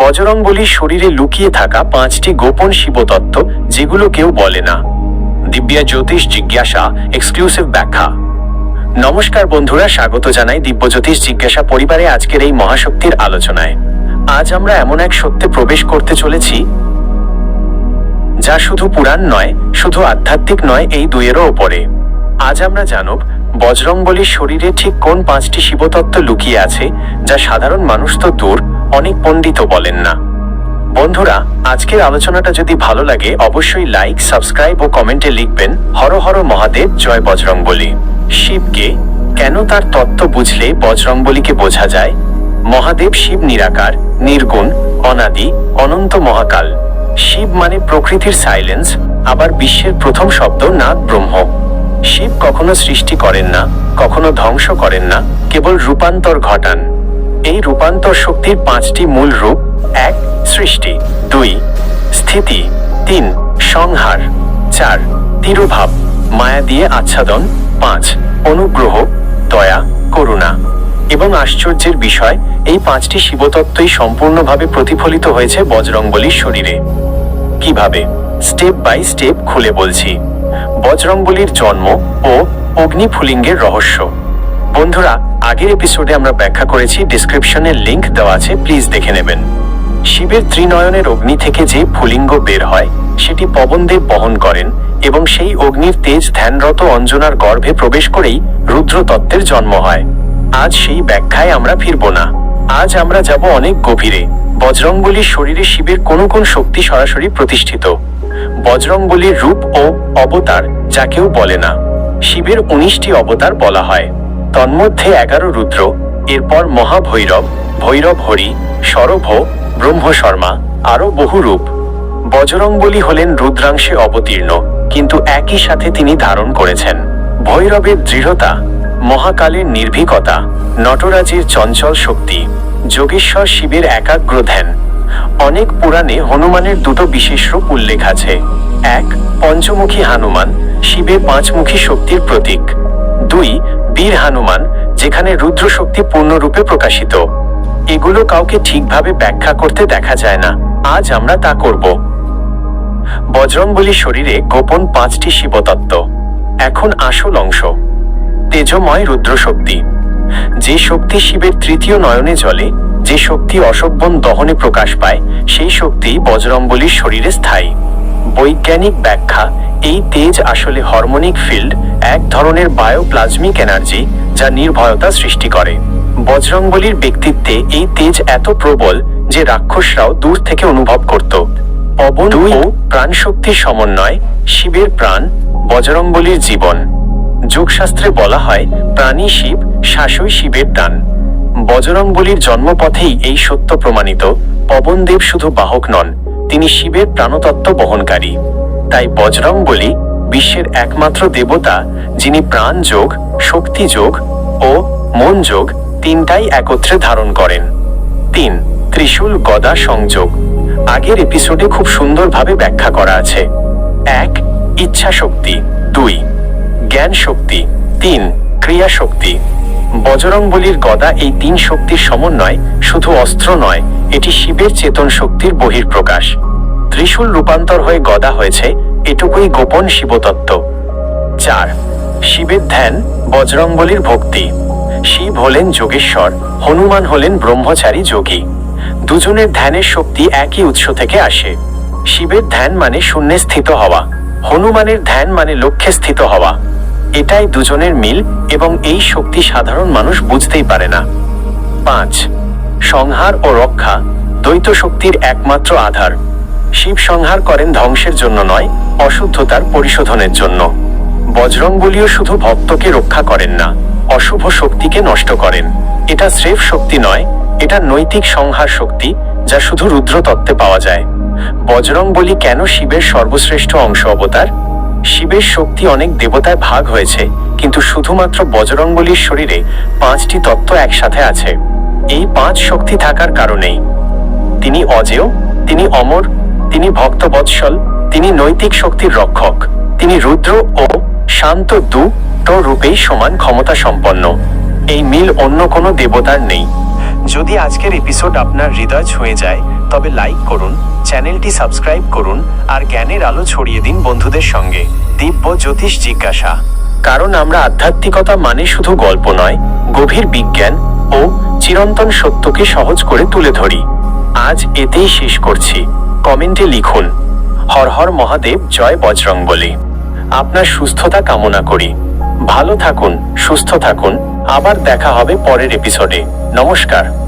বজরংবলীর শরীরে লুকিয়ে থাকা পাঁচটি গোপন শিবতত্ত্ব যেগুলো কেউ বলে না। দিব্যা জ্যোতিষ জিজ্ঞাসা এক্সক্লুসিভ ব্যাখ্যা। নমস্কার বন্ধুরা, স্বাগত জানাই দিব্যজ্যোতিষ জিজ্ঞাসা পরিবারে আজকের এই মহাশক্তির আলোচনায়। আজ আমরা এমন এক সত্যে প্রবেশ করতে চলেছি, যা শুধু পুরাণ নয়, শুধু আধ্যাত্মিক নয়, এই দুইয়েরও ওপরে। আজ আমরা জানব বজরংবলীর শরীরে ঠিক কোন পাঁচটি শিবতত্ত্ব লুকিয়ে আছে, যা সাধারণ মানুষ তো দূর, অনেক পণ্ডিত বলেন না। বন্ধুরা, আজকের আলোচনাটা যদি ভালো লাগে, অবশ্যই লাইক, সাবস্ক্রাইব ও কমেন্টে লিখবেন, হর হর মহাদেব, জয় বজরংবলী। শিবকে কেন তার তত্ত্ব বুঝলে বজরংবলীকে বোঝা যায়? মহাদেব শিব নিরাকার, নির্গুণ, অনাদি, অনন্ত মহাকাল। শিব মানে প্রকৃতির সাইলেন্স আবার বিশ্বের প্রথম শব্দ নাগ ব্রহ্ম। শিব কখনো সৃষ্টি করেন না, কখনো ধ্বংস করেন না, কেবল রূপান্তর ঘটান। এই রূপান্তর শক্তির পাঁচটি মূল রূপ, এক, সৃষ্টি, দুই, স্থিতি, তিন, সংহার, চার, তিরুভাব, মায়া দিয়ে আচ্ছাদন, পাঁচ, অনুগ্রহ, দয়া, করুণা। এবং আশ্চর্যের বিষয়, এই পাঁচটি শিবতত্ত্বই সম্পূর্ণভাবে প্রতিফলিত হয়েছে বজরংবলীর শরীরে। কীভাবে? স্টেপ বাই স্টেপ খুলে বলছি। বজরংবলীর জন্ম ও অগ্নিফুলিঙ্গের রহস্য। বন্ধুরা, আগের এপিসোডে আমরা ব্যাখ্যা করেছি ডিসক্রিপশনের লিংক দেওয়া আছে প্লিজ দেখে নেবেন। শিবের ত্রিনয়নের অগ্নি থেকে যে ফুলিঙ্গ বের হয়, সেটি পবনদেব বহন করেন এবং সেই অগ্নির তেজ ধ্যানরত অঞ্জনার গর্ভে প্রবেশ করেই রুদ্রতত্ত্বের জন্ম হয়। আজ সেই ব্যাখ্যায় আমরা ফিরব না। আজ আমরা যাব অনেক গভীরে। বজরংবলীর শরীরে শিবের কোন কোন শক্তি সরাসরি প্রতিষ্ঠিত? বজরংবলীর রূপ ও অবতার যা কেউ বলে না। শিবের উনিশটি অবতার বলা হয়। তন্মধ্যে এগারো রুদ্র, এরপর মহাভৈরব, ভৈরব হরি, সরভ, ব্রহ্ম শর্মা, আরও বহু রূপ। বজরংবলী হলেন রুদ্রাংশে অবতীর্ণ, কিন্তু একই সাথে তিনি ধারণ করেছেন। ভৈরবের দৃঢ়তা, মহাকালের নির্ভীকতা, নটরাজের চঞ্চল শক্তি, যোগেশ্বর শিবের একাগ্র ধ্যান অনেক পুরাণে হনুমানের দুটো বিশেষ রূপ উল্লেখ আছে। এক, পঞ্চমুখী হানুমান, শিবের পাঁচমুখী শক্তির প্রতীক। দুই, বীর হানুমান, যেখানে রুদ্র শক্তি পূর্ণরূপে প্রকাশিত। এগুলো কাউকে ঠিকভাবে ব্যাখ্যা করতে দেখা যায় না। আজ আমরা তা করব। বজরংবলী শরীরে গোপন পাঁচটি শিবতত্ত্ব। এখন আসল অংশ। তেজময় রুদ্র শক্তি যে শক্তি শিবের তৃতীয় নয়নে জ্বলে যে শক্তি অশোকবন দহনে প্রকাশ পায় সেই শক্তি বজরংবলীর শরীরে স্থায়ী। বৈজ্ঞানিক ব্যাখ্যা এই তেজ আসলে হরমোনিক ফিল্ড এক ধরনের বায়োপ্লাজমিক এনার্জি যা নির্ভয়তা সৃষ্টি করে। বজরংবলীর ব্যক্তিত্বে এই তেজ এত প্রবল যে রাক্ষসরাও দূর থেকে অনুভব করত। পবন ও প্রাণশক্তির সমন্বয় শিবের প্রাণ বজরংবলীর জীবন। যোগশাস্ত্রে বলা হয় প্রাণী শিব শাসই শিবের বজরংবলীর জন্মপথেই এই সত্য প্রমাণিত। পবনদেব শুধু বাহক নন, তিনি শিবের প্রাণতত্ত্ব বহনকারী। তাই বজরংবলী বিশ্বের একমাত্র দেবতা, যিনি প্রাণ যোগ, শক্তি যোগ ও মন যোগ তিনটাই একত্রে ধারণ করেন। তিন, ত্রিশূল গদা সংযোগ। আগের এপিসোডে খুব সুন্দরভাবে ব্যাখ্যা করা আছে। এক ইচ্ছা শক্তি দুই জ্ঞান শক্তি তিন ক্রিয়া শক্তি বজরংবলীর গদা এই তিন শক্তির সমন্বয় শুধু অস্ত্র নয়, এটি শিবের চেতন শক্তির বহির্প্রকাশ ত্রিশূল রূপান্তর হয়ে গদা হয়েছে, এটুকুই গোপন শিবতত্ত্ব। চার, শিবের ধ্যান বজরংবলীর ভক্তি। শিব হলেন যোগেশ্বর, হনুমান হলেন ব্রহ্মচারী যোগী। দুজনের ধ্যানের শক্তি একই উৎস থেকে আসে। শিবের ধ্যান মানে শূন্যে স্থিত হওয়া, হনুমানের ধ্যান মানে লক্ষ্যে স্থিত হওয়া। এটাই দুজনের মিল এবং এই শক্তি সাধারণ মানুষ বুঝতেই পারে না। পাঁচ, সংহার ও রক্ষা দ্বৈত শক্তির একমাত্র আধার। শিব সংহার করেন ধ্বংসের জন্য নয়, অশুদ্ধতার পরিশোধনের জন্য। বজরংবলীও শুধু ভক্তকে রক্ষা করেন না, অশুভ শক্তিকে নষ্ট করেন। এটা স্রেফ শক্তি নয়, এটা নৈতিক সংহার শক্তি যা শুধু রুদ্রতত্ত্বে পাওয়া যায়। বজরংবলী কেন শিবের সর্বশ্রেষ্ঠ অংশ অবতার? শিবের শক্তি অনেক দেবতায় ভাগ হয়েছে, কিন্তু শুধুমাত্র বজরংবলীর শরীরে পাঁচটি তত্ত্ব একসাথে আছে। এই পাঁচ শক্তি থাকার কারণেই। তিনি অজেয়, তিনি অমর, তিনি ভক্তবৎসল, তিনি নৈতিক শক্তির রক্ষক, তিনি রুদ্র ও শান্ত দু রূপেই সমান ক্ষমতা সম্পন্ন। এই মিল অন্য কোনো দেবতার নেই। যদি আজকের এপিসোড আপনার হৃদয় ছুঁয়ে যায়, তবে লাইক করুন, চ্যানেলটি সাবস্ক্রাইব করুন, আর জ্ঞানের আলো ছড়িয়ে দিন বন্ধুদের সঙ্গে। দিব্য জ্যোতিষ জিজ্ঞাসা। কারণ আমরা আধ্যাত্মিকতা মানে শুধু গল্প নয়, গভীর বিজ্ঞান ও চিরন্তন সত্যকে সহজ করে তুলে ধরি। আজ এতেই শেষ করছি। কমেন্টে লিখুন, হর হর মহাদেব, জয় বজরং বলি আপনার সুস্থতা কামনা করি। ভালো থাকুন, সুস্থ থাকুন আবার দেখা হবে পরের এপিসোডে নমস্কার।